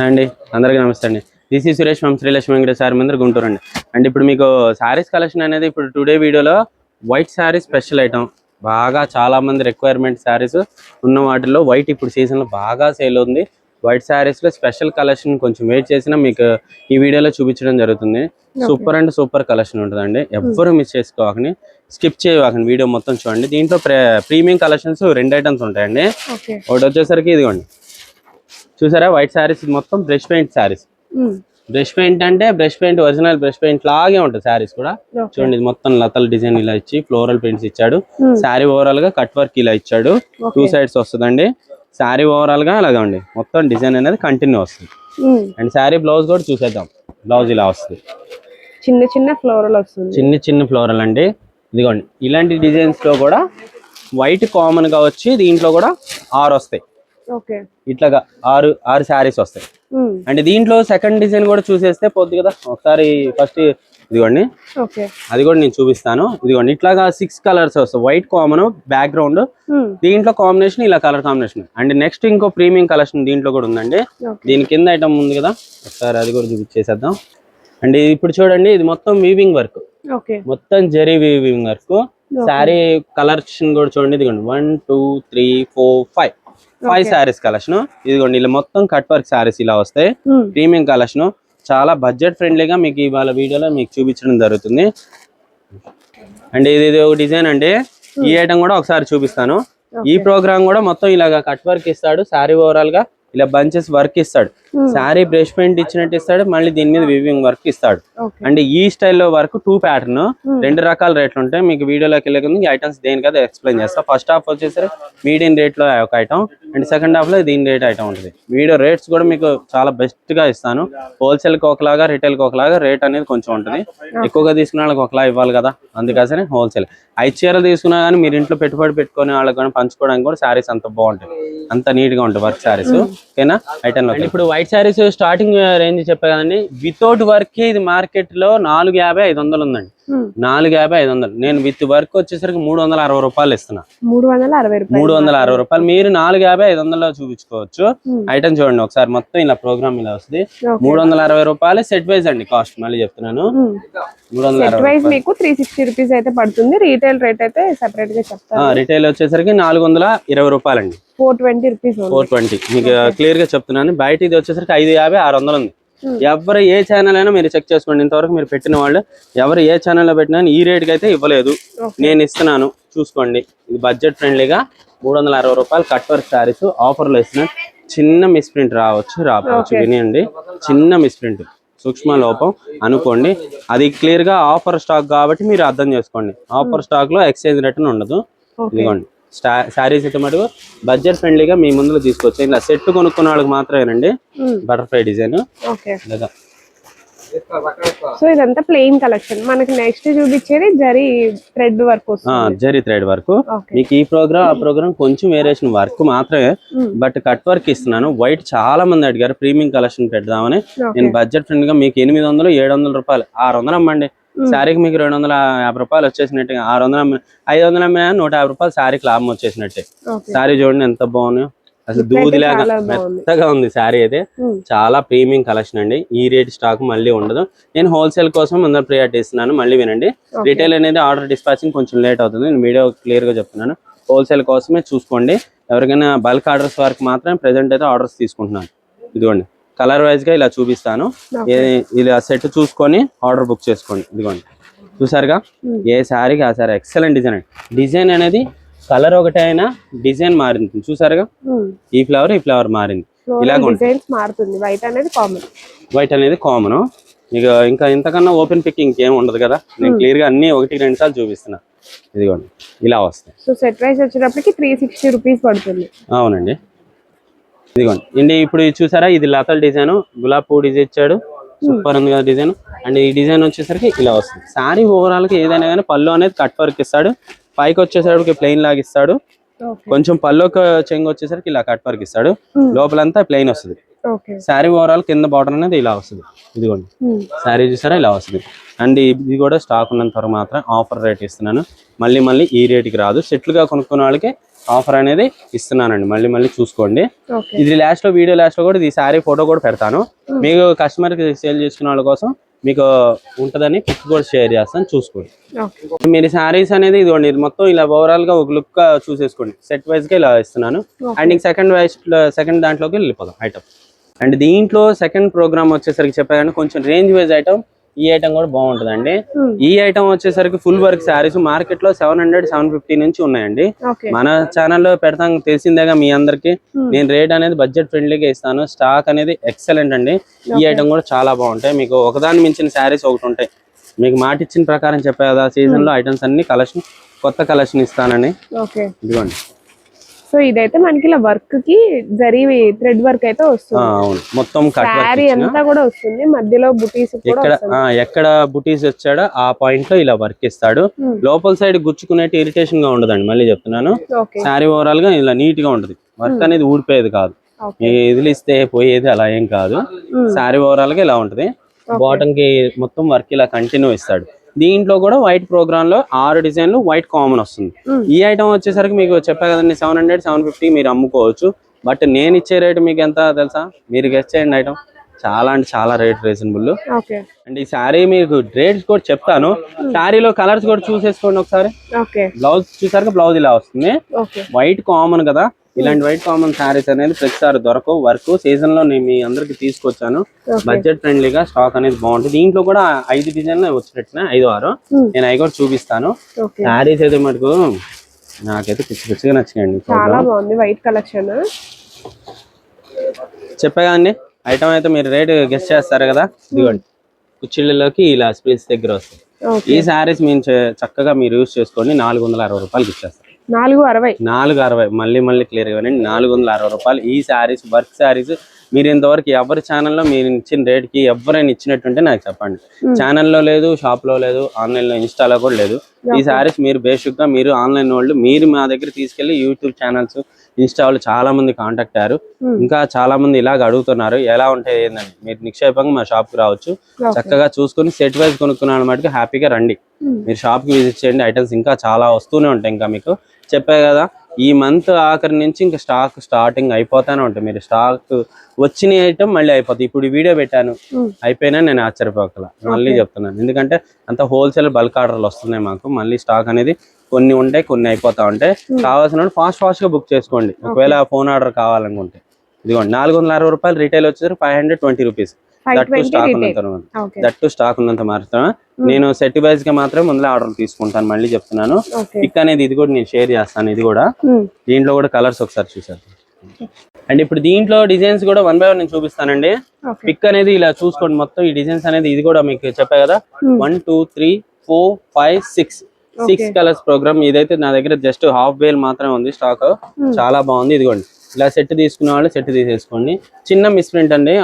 అండి అందరికీ నమస్తే అండి. దిస్ ఈ సురేష్ ఫ్రమ్ శ్రీలక్ష్మి వెంకటేశ్వర సార్ మందిర్ గుంటూరు అండి. అండ్ ఇప్పుడు మీకు శారీస్ కలెక్షన్ అనేది ఇప్పుడు టుడే వీడియోలో వైట్ శారీ స్పెషల్ ఐటమ్ బాగా చాలా మంది రిక్వైర్మెంట్ శారీస్ ఉన్న వాటిలో వైట్ ఇప్పుడు సీజన్లో బాగా సేల్ ఉంది వైట్ శారీస్లో స్పెషల్ కలెక్షన్ కొంచెం వెయిట్ చేసినా మీకు ఈ వీడియోలో చూపించడం జరుగుతుంది. సూపర్ అండ్ సూపర్ కలెక్షన్ ఉంటుందండి. ఎవ్వరు మిస్ చేసుకోకండి. స్కిప్ చేయకండి వీడియో మొత్తం చూడండి. దీంట్లో ప్రీమియం కలెక్షన్స్ రెండు ఐటమ్స్ ఉంటాయండి. ఒకటి వచ్చేసరికి ఇదిగోండి. చూసారా? వైట్ శారీస్ మొత్తం brush paint sarees brush paint అంటే brush paint original brush paint లాగే ఉంటుంది శారీస్ కూడా. చూడండి మొత్తం లతల డిజైన్ ఇలా ఇచ్చి ఫ్లోరల్ పెయింట్స్ ఇచ్చాడు. శారీ ఓవరాల్గా కట్ వర్క్ ఇలా ఇచ్చాడు. టూ సైడ్స్ వస్తుందండి. శారీ ఓవరాల్గా అలాగే అండి మొత్తం డిజైన్ అనేది కంటిన్యూ వస్తుంది. అండ్ శారీ బ్లౌజ్ కూడా చూసేద్దాం. బ్లౌజ్ ఇలా వస్తుంది. చిన్న చిన్న ఫ్లోరల్ వస్తుంది. చిన్న చిన్న ఫ్లోరల్ అండి. ఇదిగోండి. ఇలాంటి డిజైన్స్లో కూడా వైట్ కామన్గా వచ్చి దీంట్లో కూడా ఆరు వస్తాయి. ఇట్లాగా ఆరు ఆరు శారీస్ వస్తాయి. అండ్ దీంట్లో సెకండ్ డిజైన్ కూడా చూసేస్తే పొద్దు కదా ఒకసారి ఫస్ట్ ఇదిగోండి. అది కూడా నేను చూపిస్తాను. ఇదిగోండి ఇట్లాగా సిక్స్ కలర్స్ వస్తాయి. వైట్ కామన్ బ్యాక్గ్రౌండ్ దీంట్లో కాంబినేషన్ ఇలా కలర్ కాంబినేషన్ అండ్ నెక్స్ట్ ఇంకో ప్రీమియం కలెక్షన్ దీంట్లో కూడా ఉందండి. దీని కింద ఐటమ్ ఉంది కదా ఒకసారి అది కూడా చూపించేసేద్దాం. అండ్ ఇప్పుడు చూడండి ఇది మొత్తం వీవింగ్ వర్క్ మొత్తం zari weaving work saree collection కూడా చూడండి ఇదిగోండి. One two three four five five sarees collection ఇదిగోండి ఇలా మొత్తం కట్ వర్క్ శారీస్ ఇలా వస్తాయి. ప్రీమియం కలెక్షన్ చాలా బడ్జెట్ ఫ్రెండ్లీగా మీకు ఇవాళ వీడియోలో మీకు చూపించడం జరుగుతుంది. అండ్ ఇది ఇది ఒక డిజైన్ అండి. ఈ ఐటమ్ కూడా ఒకసారి చూపిస్తాను. ఈ ప్రోగ్రామ్ కూడా మొత్తం ఇలాగా కట్ వర్క్ ఇస్తాడు శారీ ఓవరాల్గా ఇలా బంచెస్ వర్క్ ఇస్తాడు. శారీ బ్రష్ పెయింట్ ఇచ్చినట్టు ఇస్తాడు మళ్ళీ దీని మీద వివింగ్ వర్క్ ఇస్తాడు. ఓకే అండ్ ఈ స్టైల్లో వర్క్ టూ ప్యాటర్న్ రెండు రకాల రేట్లు ఉంటాయి. మీకు వీడియోలోకి వెళ్ళే ముందు ఈ ఐటమ్స్ దేని కదా ఎక్స్ప్లెయిన్ చేస్తా. ఫస్ట్ హాఫ్ వచ్చేసరికి మీడియం రేట్లో ఒక ఐటమ్ అండ్ సెకండ్ హాఫ్లో దీని రేట్ ఐటమ్ ఉంటుంది. వీడియో రేట్స్ కూడా మీకు చాలా బెస్ట్గా ఇస్తాను. హోల్సేల్కి ఒకలాగా రిటైల్కి ఒకలాగా రేట్ అనేది కొంచెం ఉంటుంది. ఎక్కువగా తీసుకున్న వాళ్ళకి ఒకలా ఇవ్వాలి కదా. అందుకోసమే హోల్సేల్ ఐదు చీరలు తీసుకున్నా కానీ మీరు ఇంట్లో పెట్టుబడి పెట్టుకునే వాళ్ళకి కానీ పంచుకోవడానికి కూడా శారీస్ అంత బాగుంటాయి. అంత నీట్గా ఉంటాయి వర్క్ శారీస్ ఓకేనా ఐటమ్లో ఇప్పుడు వైట్ శారీస్ స్టార్టింగ్ రేంజ్ చెప్పా కదండి. వితౌట్ వర్క్ ఇది మార్కెట్లో నాలుగు యాభై ఐదు వందలు ఉందండి. నాలుగు యాభై ఐదు వందలు. నేను విత్ వర్క్ వచ్చేసరికి మూడు వందల అరవై రూపాయలు ఇస్తున్నా. మూడు వందల అరవై రూపాయలు. మూడు వందల అరవై రూపాయలు. మీరు నాలుగు యాభై ఐదు వందల్లో చూపించుకోవచ్చు. ఐటమ్ చూడండి ఒకసారి మొత్తం ఇలా ప్రోగ్రామ్ ఇలా వస్తుంది. మూడు వందల అరవై రూపాయలు సెట్ వైజ్ అండి కాస్ట్ మళ్ళీ చెప్తున్నాను. మూడు వందల సెట్ వైజ్ మీకు త్రీ సిక్స్టీ రూపీస్ అయితే పడుతుంది. రీటైల్ రేట్ అయితే సెపరేట్గా చెప్తాను. రిటైల్ వచ్చేసరికి నాలుగు వందల ఇరవై రూపాయలండి. Four twenty rupees four twenty మీకు క్లియర్గా చెప్తున్నాను. బయట ఇది వచ్చేసరికి ఐదు యాభై ఆరు వందలు ఉంది. ఎవరు ఏ ఛానల్ అయినా మీరు చెక్ చేసుకోండి. ఇంతవరకు మీరు పెట్టిన వాళ్ళు ఎవరు ఏ ఛానల్లో పెట్టినా ఈ రేట్కి అయితే ఇవ్వలేదు. నేను ఇస్తున్నాను. చూసుకోండి. ఇది బడ్జెట్ ఫ్రెండ్లీగా మూడు వందల అరవై రూపాయలు కట్ వర్క్ శారీస్ ఆఫర్లో ఇస్తున్నాను చిన్న మిస్ప్రింట్ రావచ్చు రావచ్చు వినండి చిన్న మిస్ప్రింట్ సూక్ష్మ లోపం అనుకోండి. అది క్లియర్గా ఆఫర్ స్టాక్ కాబట్టి మీరు అర్థం చేసుకోండి. ఆఫర్ స్టాక్లో ఎక్స్చేంజ్ రిటర్న్ ఉండదు. ఓకే శారీస్ అయితే మటుకు బడ్జెట్ ఫ్రెండ్లీగా మీ ముందులో తీసుకొచ్చి ఇలా సెట్ కొనుక్కున్న వాళ్ళకి మాత్రమేనండి. Butterfly design. సో ఇదంతా ప్లెయిన్ కలెక్షన్. మనకి నెక్స్ట్ చూపించేది zari thread work zari thread work. మీకు ఈ ప్రోగ్రామ్ ఆ ప్రోగ్రామ్ కొంచెం వేరియేషన్ వర్క్ మాత్రమే బట్ కట్ వర్క్ ఇస్తున్నాను. వైట్ చాలా మంది అడిగారు ప్రీమియం కలెక్షన్ పెడదామని. నేను బడ్జెట్ ఫ్రెండ్గా మీకు ఎనిమిది వందలు ఏడు వందల రూపాయలు ఆరు వందలు అమ్మండి. శారీకి మీకు రెండు వందల యాభై రూపాయలు వచ్చేసినట్టు. ఆరు వందలు ఐదు వందలు నూట యాభై రూపాయలు శారీకి లాభం వచ్చేసినట్టే. శారీ చూడండి ఎంత బాగున్నాయో. అసలు దూదిలాగా చాలా బాగుంది. మెత్తగా ఉంది శారీ అయితే. చాలా ప్రీమియం కలెక్షన్ అండి. ఈ రేట్ స్టాక్ మళ్ళీ ఉండదు. నేను హోల్సేల్ కోసం ముందర ప్రియారిటీ ఇస్తున్నాను మళ్ళీ వినండి. రిటైల్ అనేది ఆర్డర్ డిస్పాచింగ్ కొంచెం లేట్ అవుతుంది. నేను వీడియో క్లియర్గా చెప్తున్నాను. హోల్సేల్ కోసమే చూసుకోండి. ఎవరికైనా బల్క్ ఆర్డర్స్ వరకు మాత్రం ప్రెసెంట్ అయితే ఆర్డర్స్ తీసుకుంటున్నాను. ఇదిగోండి. కలర్ వైజ్గా ఇలా చూపిస్తాను. ఇలా సెట్ చూసుకొని ఆర్డర్ బుక్ చేసుకోండి. ఇదిగోండి. చూసారుగా? ఏ శారీకి ఆ శారీ ఎక్సలెంట్ డిజైన్ అండి. డిజైన్ అనేది కలర్ ఒకటే అయినా డిజైన్ మారింది. చూసారుగా? ఈ ఫ్లవర్ ఈ ఫ్లవర్ మారింది. ఇలాగ మారుతుంది. వైట్ అనేది కామన్ వైట్ అనేది కామన్ ఇక ఇంకా ఇంతకన్నా ఓపెన్ పిక్ ఇంకేం ఉండదు కదా? నేను క్లియర్గా అన్ని ఒకటి రెండు సార్లు చూపిస్తున్నా. ఇదిగోండి. ఇలా వస్తాయి. సో సెట్ వైజ్ వచ్చేటప్పటికి త్రీ సిక్స్టీ రూపీస్ పడుతుంది. అవునండి. ఇదిగోండి. ఇండి ఇప్పుడు చూసారా? ఇది లతల్ డిజైన్. గులాబ్ పువ్వు డిజైన్ ఇచ్చాడు. సూపర్ ఉంది కదా డిజైన్. అండ్ ఈ డిజైన్ వచ్చేసరికి ఇలా వస్తుంది. శారీ ఓవరాల్గా ఏదైనా కానీ పళ్ళు అనేది కట్ వర్క్ ఇస్తాడు. పైకి వచ్చేసరికి ప్లెయిన్ లాగా ఇస్తాడు. కొంచెం పళ్ళొక చెంగు వచ్చేసరికి ఇలా కట్ వర్క్ ఇస్తాడు. లోపలంతా ప్లెయిన్ వస్తుంది. శారీ ఓవరాల్ కింద బార్డర్ అనేది ఇలా వస్తుంది. ఇదిగోండి. శారీ చూసారా? ఇలా వస్తుంది. అండ్ ఇది కూడా స్టాక్ ఉన్నంత వరకు మాత్రం ఆఫర్ రేట్ ఇస్తున్నాను. మళ్ళీ మళ్ళీ ఈ రేట్కి రాదు. సెట్లుగా కొనుక్కున్న వాళ్ళకి ఆఫర్ అనేది ఇస్తున్నానండి. మళ్ళీ మళ్ళీ చూసుకోండి. ఇది లాస్ట్లో వీడియో లాస్ట్లో కూడా ఈ శారీ ఫోటో కూడా పెడతాను. మీకు కస్టమర్కి సేల్ చేసుకునే వాళ్ళ కోసం మీకు ఉంటదని పిక్ కూడా షేర్ చేస్తాను. చూసుకోండి. మీరు శారీస్ అనేది ఇదిగోండి. ఇది మొత్తం ఇలా ఓవరాల్గా ఒక లుక్ చూసేసుకోండి. సెట్ వైజ్గా ఇలా ఇస్తున్నాను. అండ్ సెకండ్ వైజ్ సెకండ్ దాంట్లోకి వెళ్ళిపోదాం. ఐటమ్. అండ్ దీంట్లో సెకండ్ ప్రోగ్రామ్ వచ్చేసరికి చెప్పాను కొంచెం రేంజ్ వైజ్ ఐటమ్ ఈ ఐటమ్ కూడా బాగుంటుందండి. Hmm. ఈ ఐటమ్ వచ్చేసరికి ఫుల్ వర్క్ శారీస్ మార్కెట్లో సెవెన్ హండ్రెడ్ సెవెన్ ఫిఫ్టీ నుంచి ఉన్నాయండి. మన ఛానల్లో పెడతాం తెలిసిందేగా మీ అందరికి. నేను రేట్ అనేది బడ్జెట్ ఫ్రెండ్లీగా ఇస్తాను. స్టాక్ అనేది ఎక్సలెంట్ అండి. ఈ ఐటమ్ కూడా చాలా బాగుంటాయి. మీకు ఒకదాని మించిన శారీస్ ఒకటి ఉంటాయి. మీకు మాట ఇచ్చిన ప్రకారం చెప్పే కదా సీజన్లో ఐటమ్స్ అన్ని కలెక్షన్ కొత్త కలెక్షన్ ఇస్తానని ఓకే ఇదిగోండి. సో ఇదైతే మనకి ఇలా వర్క్కి జరీ థ్రెడ్ వర్క్ అయితే వస్తుంది. అవును. మొత్తం శారీ. అంతా కూడా వస్తుంది. మధ్యలో బుటీస్ కూడా ఎక్కడ ఎక్కడ బుటీస్ వచ్చాడో ఆ పాయింట్లో ఇలా వర్క్ ఇస్తాడు. Hmm. లోపల సైడ్ గుచ్చుకునేటి ఇరిటేషన్గా ఉండదండి మళ్ళీ చెప్తున్నాను. శారీ ఓవరాల్గా ఇలా నీట్గా ఉంటుంది వర్క్ అనేది ఊడిపోయేది కాదు. ఇదిలిస్తే పోయేది అలా ఏం కాదు. శారీ ఓవరాల్గా ఇలా ఉంటది. బాటమ్కి మొత్తం వర్క్ ఇలా కంటిన్యూ ఇస్తాడు. దీంట్లో కూడా వైట్ ప్రోగ్రామ్లో ఆరు డిజైన్లు వైట్ కామన్ వస్తుంది. Hmm. ఈ ఐటమ్ వచ్చేసరికి మీకు చెప్పా కదండి సెవెన్ హండ్రెడ్ సెవెన్ ఫిఫ్టీ మీరు అమ్ముకోవచ్చు. బట్ నేను ఇచ్చే రేట్ మీకు ఎంత తెలుసా? మీరు గెస్ట్ చేయండి ఐటమ్ చాలా అంటే చాలా రేట్ రీజనబుల్ అండ్ ఈ శారీ మీకు రేట్స్ కూడా చెప్తాను. శారీలో కలర్స్ కూడా చూసేసుకోండి ఒకసారి. బ్లౌజ్ చూసాక బ్లౌజ్ ఇలా వస్తుంది. వైట్ కామన్ కదా. ఇలాంటి వైట్ కామన్ శారీస్ అనేది ప్రతిసారి దొరకవు. వర్క్ సీజన్లో నేను మీ అందరికి తీసుకొచ్చాను. బడ్జెట్ ఫ్రెండ్లీగా స్టాక్ అనేది బాగుంటుంది. దీంట్లో కూడా ఐదు డిజైన్లు వచ్చినట్టునే ఐదు ఆరు. Hmm. నేను అవి కూడా చూపిస్తాను. శారీస్ అయితే మటుకు నాకైతే పిచ్చి పిచ్చిగా నచ్చినాయండి. చాలా బాగుంది. వైట్ కలెక్షన్ చెప్పా కదండి ఐటమ్ అయితే మీరు రేట్ గెస్ట్ చేస్తారు కదా? ఇదిగోండి. కుచ్చిళ్ళలోకి ఇలా స్ప్లిట్స్ దగ్గర వస్తాయి. ఈ శారీస్ మీరు చే- చక్కగా మీరు యూస్ చేసుకోండి. నాలుగు వందల అరవై రూపాయలకి ఇచ్చేస్తారు. నాలుగు అరవై. నాలుగు అరవై. మళ్ళీ మళ్ళీ క్లియర్ ఇవ్వండి నాలుగు వందల అరవై రూపాయలు. ఈ శారీస్ వర్క్ శారీస్ మీరు ఇంతవరకు ఎవరి ఛానల్లో మీరు ఇచ్చిన రేట్కి ఎవరైనా ఇచ్చినట్టుంటే నాకు చెప్పండి. ఛానల్లో లేదు షాప్లో లేదు ఆన్లైన్లో ఇన్స్టాలో కూడా లేదు. ఈ శారీస్ మీరు బేసిక్గా మీరు ఆన్లైన్ వాళ్ళు మీరు మా దగ్గర తీసుకెళ్ళి యూట్యూబ్ ఛానల్స్ ఇన్స్టా వాళ్ళు చాలా మంది కాంటాక్ట్ అయ్యారు. Hmm. ఇంకా చాలా మంది ఇలాగ అడుగుతున్నారు ఎలా ఉంటాయి ఏందని మీరు నిక్షేపంగా మా షాప్కి రావచ్చు. Okay. చక్కగా చూసుకొని సెట్ వైజ్ కొనుక్కున్న వాళ్ళ మటుకు హ్యాపీగా రండి. Hmm. మీరు షాప్కి విజిట్ చేయండి ఐటమ్స్ ఇంకా చాలా వస్తూనే ఉంటాయి ఇంకా మీకు. చెప్పే కదా ఈ మంత్ ఆఖరి నుంచి ఇంకా స్టాక్ స్టార్టింగ్ అయిపోతానే ఉంటాయి మీరు స్టాక్ వచ్చిన ఐటమ్ మళ్ళీ అయిపోతాయి ఇప్పుడు ఈ వీడియో పెట్టాను. Hmm. అయిపోయినా నేను ఆశ్చర్యపోకల. మళ్ళీ చెప్తున్నాను. ఎందుకంటే అంత హోల్సేల్ బల్క్ ఆర్డర్లు వస్తున్నాయి మాకు. మళ్ళీ స్టాక్ అనేది కొన్ని ఉంటాయి కొన్ని అయిపోతా ఉంటాయి కావాల్సిన ఫాస్ట్ ఫాస్ట్గా బుక్ చేసుకోండి. ఒకవేళ ఫోన్ ఆర్డర్ కావాలనుకుంటే. ఇదిగోండి నాలుగు వందల అరవై రూపాయలు రీటైల్ వచ్చేసరికి five hundred twenty rupees that stock ఉన్నంత దట్టు స్టాక్ ఉన్నంత మాత్రమే. నేను సెట్ వైజ్గా మాత్రమే ముందులే ఆర్డర్ తీసుకుంటాను మళ్ళీ చెప్తున్నాను. పిక్ అనేది ఇది కూడా నేను షేర్ చేస్తాను ఇది కూడా. Hmm. దీంట్లో కూడా కలర్స్ ఒకసారి చూసారు అండ్ ఇప్పుడు దీంట్లో డిజైన్స్ కూడా వన్ బై వన్ నేను చూపిస్తానండి. పిక్ అనేది ఇలా చూసుకోండి మొత్తం. ఈ డిజైన్స్ అనేది ఇది కూడా మీకు చెప్పా కదా. Hmm. One two three four five six six colours programme ఇదైతే నా దగ్గర జస్ట్ హాఫ్ వేల్ మాత్రమే ఉంది స్టాక్ చాలా బాగుంది. ఇదిగోండి. ఇలా సెట్ తీసుకునే వాళ్ళు సెట్ తీసేసుకోండి. చిన్న మిస్ప్రింట్ అండి.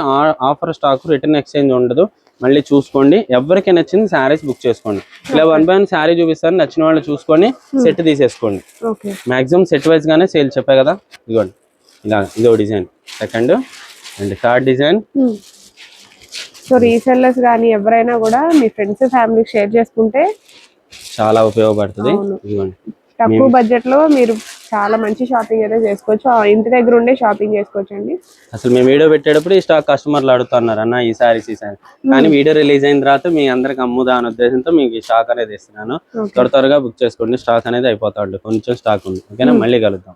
ఆఫర్ స్టాక్ రిటర్న్ ఎక్స్చేంజ్ ఉండదు. మళ్ళీ చూసుకోండి. ఎవరికి నచ్చింది శారీస్ బుక్ చేసుకోండి. ఇలా వన్ బై వన్ శారీ చూపిస్తాను నచ్చిన వాళ్ళు చూసుకొని సెట్ తీసేసుకోండి. ఓకే మాక్సిమం సెట్ వైజ్ గానే సేల్ చెప్పా కదా? ఇదిగోండి. ఇలా ఇదో design second and third design so resellers కానీ ఎవరైనా కూడా మీ ఫ్రెండ్స్ ఫ్యామిలీకి షేర్ చేసుకుంటే చాలా ఉపయోగపడుతుంది. తక్కువ బడ్జెట్లో మీరు చాలా మంచి షాపింగ్ అయితే చేసుకోవచ్చు. ఆ ఇంటి దగ్గర ఉండే షాపింగ్ చేసుకోవచ్చు అండి అసలు మేము వీడియో పెట్టేటప్పుడు ఈ స్టాక్ కస్టమర్లు అడుగుతున్నారు అన్న ఈ సారీస్ ఈ సారీ. కానీ వీడియో రిలీజ్ అయిన తర్వాత మీ అందరికి అమ్ముదా అనే ఉద్దేశంతో మీకు ఈ స్టాక్ అనేది ఇస్తున్నాను. త్వర త్వరగా బుక్ చేసుకోండి. స్టాక్ అనేది అయిపోతా కొంచెం స్టాక్ ఉంది. ఓకేనా? మళ్ళీ కలుద్దాం.